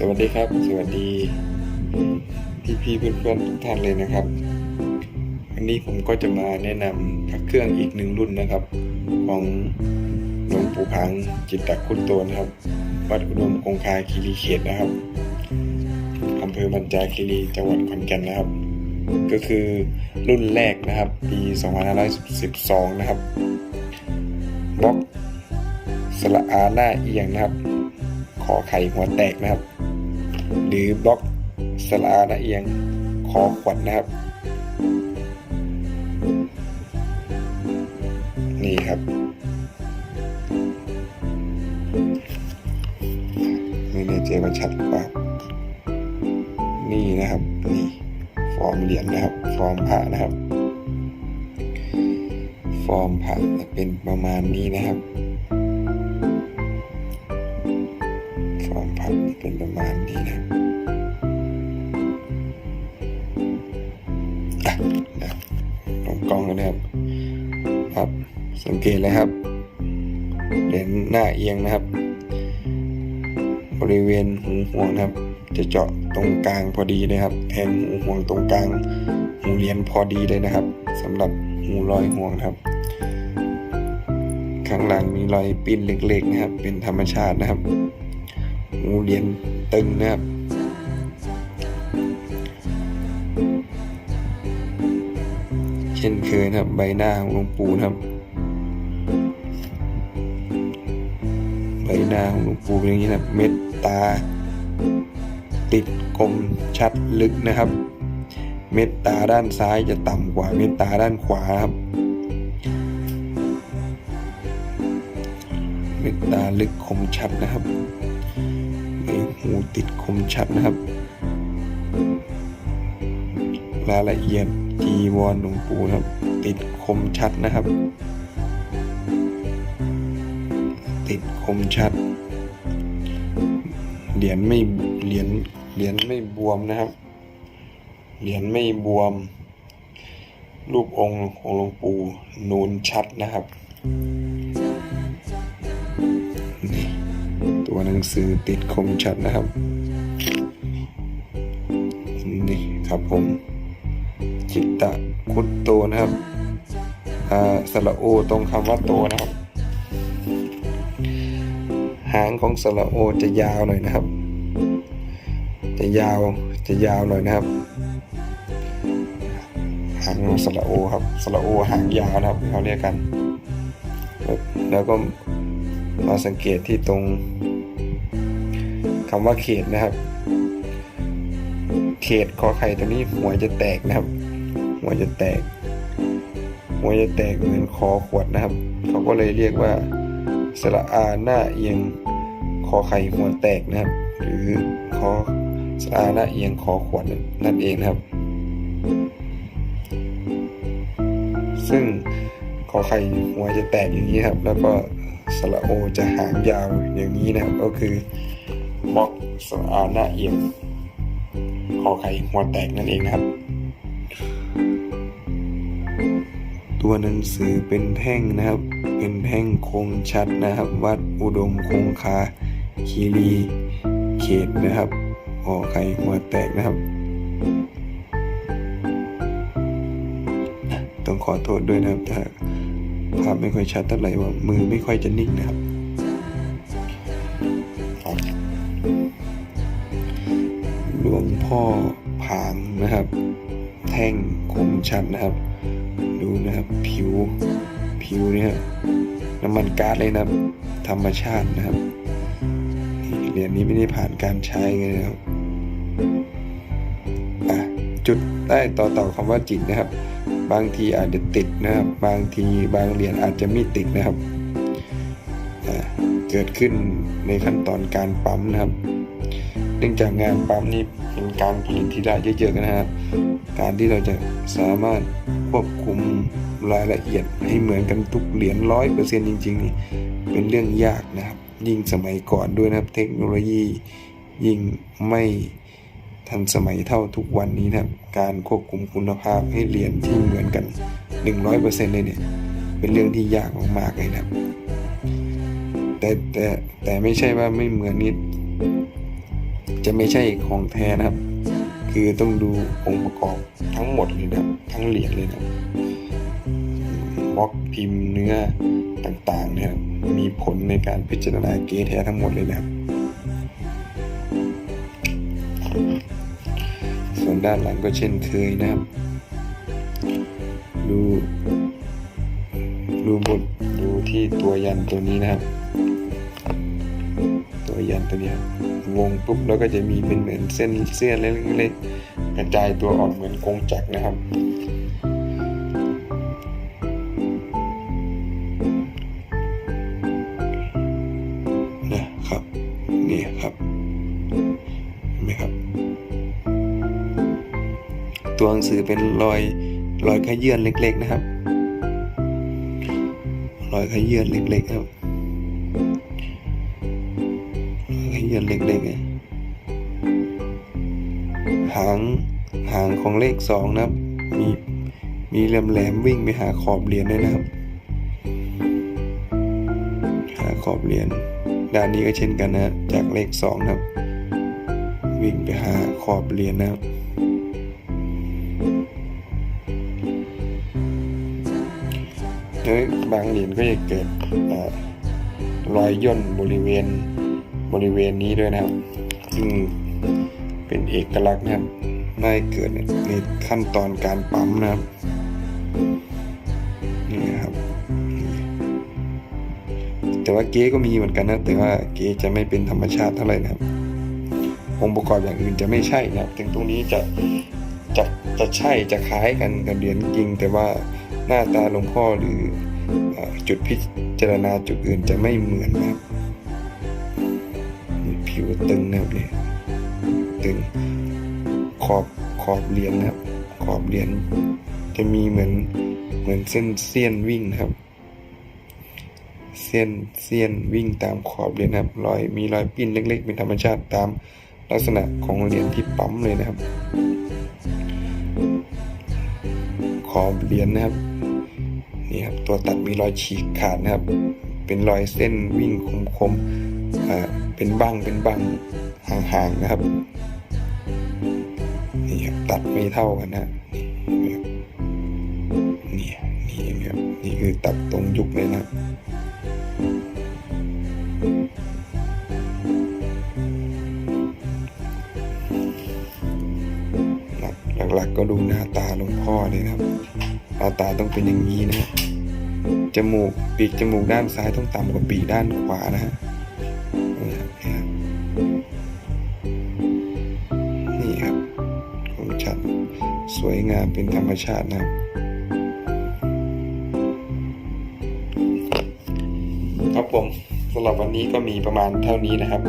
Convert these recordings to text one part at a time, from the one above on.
สวัสดีครับ สวัสดีพี่พี่ๆเพื่อนทุกท่านเลยนะครับ วันนี้ผมก็จะมาแนะนำพระเครื่องอีกหนึ่งรุ่นนะครับ ของหลวงปู่พังจิตตคุณโตนะครับ วัดอุดมคงคาคีรีเขตนะครับอำเภอบัญจาคีรีจังหวัดขอนแก่นนะครับ ก็คือรุ่นแรกนะครับปี2512 นะครับบล็อกสละอาหน้าเอียงนะครับ ขอไข่หัวแตกนะครับ หรือบล็อกสลานะเอียงคอขวัญนนะครับ นี่ครับ ไม่แน่ใจว่าชัดหรือเปล่านี่นะครับ นี่ ฟอร์มเหรียญนะครับ ฟอร์มพระนะครับ ฟอร์มพระจะเป็นประมาณนี้นะครับ เป็นประมาณนี้นะครับอะนะลงกล้องแล้วนะครับครับ สังเกตเลยครับเลนหน้าเอียงนะครับ บริเวณหูห่วงนะครับ จะเจาะตรงกลางพอดีเลยครับแทงหูห่วงตรงกลางหูเหรียญพอดีเลยนะครับสำหรับหูร้อยห่วงครับ ข้างหลังมีรอยปิ้นเล็กๆนะครับ เป็นธรรมชาตินะครับ หูเหรียญตึงนะครับเช่นเคยนะครับใบหน้าของหลวงปู่นะครับ ใบหน้าของหลวงปู่เป็นอย่างนี้นะเม็ดตา ติดคมชัดลึกนะครับ เม็ดตาด้านซ้ายจะต่ำกว่าเม็ดตาด้านขวาครับ เม็ดตาลึกคมชัดนะครับ หูติดคมชัดนะครับรายละเอียดจีวรหลวงปู่ครับ ติดคมชัดนะครับ ติดคมชัด เหรียญไม่เหรียญเหรียญไม่บวมนะครับ เหรียญไม่บวม รูปองค์ของหลวงปู่นูนชัดนะครับ ตัวหนังสือติดคมชัดนะครับ นี่ครับผม จิตตะคุตโตนะครับอ่าสระโอตรงคำว่าโตนะครับ หางของสระโอจะยาวหน่อยนะครับ จะยาวจะยาวหน่อยนะครับ หางสระโอครับสระโอหางยาวนะครับเขาเรียกกัน แล้วก็มาสังเกตที่ตรง คำว่าเขตนะครับ เขตคอไข่ตัวนี้หัวจะแตกนะครับ หัวจะแตก หัวจะแตกเหมือนคอขวดนะครับ เขาก็เลยเรียกว่าสระอาหน้าเอียงคอไข่หัวแตกนะครับ หรือคอสระอาหน้าเอียงคอขวดนั่นเองนะครับ ซึ่งคอไข่หัวจะแตกอย่างนี้ครับ แล้วก็สระโอจะหางยาวอย่างนี้นะครับ ก็คือ บล็อกสะอาหน้าเอียงคอไข่หัวแตกนั่นเองนะครับ ตัวหนังสือเป็นแท่งนะครับ เป็นแท่งคงชัดนะครับ วัดอุดมคงคาคีรีเขตนะครับคอไข่หัวแตกนะครับ ต้องขอโทษด้วยนะครับถ้าภาพไม่ค่อยชัดเท่าไหร่ว่ามือไม่ค่อยจะนิ่งนะครับ พ่อผางนะครับ แท่งคมชัดนะครับ ดูนะครับผิวผิวเนี่ยน้ำมันก๊าซเลยนะครับ ธรรมชาตินะครับเหรียญนี้ไม่ได้ผ่านการใช้เลยนะครับจุดได้ต่อต่อคำว่าจิตนะครับ บางทีอาจจะติดนะครับ บางทีบางเหรียญอาจจะไม่ติดนะครับเกิดขึ้นในขั้นตอนการปั๊มนะครับ เนื่องจากงานปั๊มนี่เป็นการผลิตที่ได้เยอะๆนะครับการที่เราจะสามารถควบคุมรายละเอียดให้เหมือนกันทุกเหรียญร้อยเปอร์เซ็นต์จริง ๆ นี่เป็นเรื่องยากนะครับ ยิ่งสมัยก่อนด้วยนะครับ เทคโนโลยียิ่งไม่ทันสมัยเท่าทุกวันนี้นะครับ การควบคุมคุณภาพให้เหรียญที่เหมือนกัน 100%เลยเนี่ยเป็นเรื่องที่ยากมากๆเลยนะครับแต่แต่แต่ไม่ใช่ว่าไม่เหมือนนิด จะไม่ใช่ของแท้นะครับ คือต้องดูองค์ประกอบทั้งหมดเลยนะทั้งเหรียญเลยนะบล็อกพิมพ์เนื้อต่างๆเนี่ยครับมีผลในการพิจารณาเกแท้ทั้งหมดเลยนะครับ ส่วนด้านหลังก็เช่นเคยนะครับ ดูดูบทดูที่ตัวยันตัวนี้นะครับ ตัวยันตัวเนี้ย วงปุ๊บแล้วก็จะมีเป็นเหมือนเส้นเส้นเล็กๆกระจายตัวออกเหมือนกงจักรนะครับนะครับ นี่ครับเห็นไหมครับ ตัวหนังสือเป็นรอยรอยขยื่นเล็ก ๆ นะครับ รอยขยื่นเล็ก ๆ ครับ รอยขยื่นเล็กๆนะหางหางของเลขสองนะครับ มีมีแหลมๆวิ่งไปหาขอบเหรียญด้วยนะครับ หาขอบเหรียญด้านนี้ก็เช่นกันนะจากเลขสองนะครับ วิ่งไปหาขอบเหรียญนะครับแล้วบางเหรียญก็จะเกิดรอยย่นบริเวณ บริเวณนี้ด้วยนะครับ ซึ่งเป็นเอกลักษณ์นะครับได้เกิดในขั้นตอนการปั๊มนะครับนี่นะครับ แต่ว่าเก๊ก็มีเหมือนกันนะแต่ว่าเก๊จะไม่เป็นธรรมชาติเท่าไหร่นะครับองค์ประกอบอย่างอื่นจะไม่ใช่นะครับถึงตรงนี้จะจะจะใช่จะคล้ายกันกับเหรียญจริง แต่ว่าหน้าตาหลวงพ่อหรือเอ่อจุดพิจารณาจุดอื่นจะไม่เหมือนนะครับิวตึงนะครับเนี่ยตึงขอบขอบเหรียญนะครับ ขอบเหรียญจะมีเหมือนเหมือนเส้นเสี้ยนวิ่งนะครับ เส้นเสี้ยนวิ่งตามขอบเหรียญนะครับรอยมีรอยปิ้นเล็ก ๆ เป็นธรรมชาติตามลักษณะของเหรียญที่ปั๊มเลยนะครับ ขอบเหรียญนะครับนี่ครับตัวตัดมีรอยฉีกขาดนะครับ เป็นรอยเส้นวิ่งคมๆเป็นบ้างเป็นบ้างห่างๆนะครับนี่ครับตัดไม่เท่ากันนะนี่นี่นี่ครับนี่คือตัดตรงยุคเลยนะครับหลักๆก็ดูหน้าตาหลวงพ่อเลยนะครับหน้าตาต้องเป็นอย่างนี้นะฮะ จมูกปีกจมูกด้านซ้ายต้องต่ำกว่าปีกด้านขวานะฮะนี่ครับนี่ครับคมชัดสวยงามเป็นธรรมชาตินะครับครับผมสำหรับวันนี้ก็มีประมาณเท่านี้นะครับ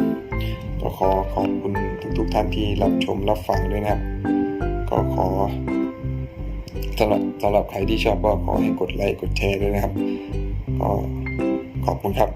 ก็ขอขอบคุณทุกๆท่านที่รับชมรับฟังด้วยนะครับ ก็ขอ สำหรับสำหรับใครที่ชอบก็ขอให้กดไลค์กดแชร์ด้วยนะครับ ก็ขอบคุณครับ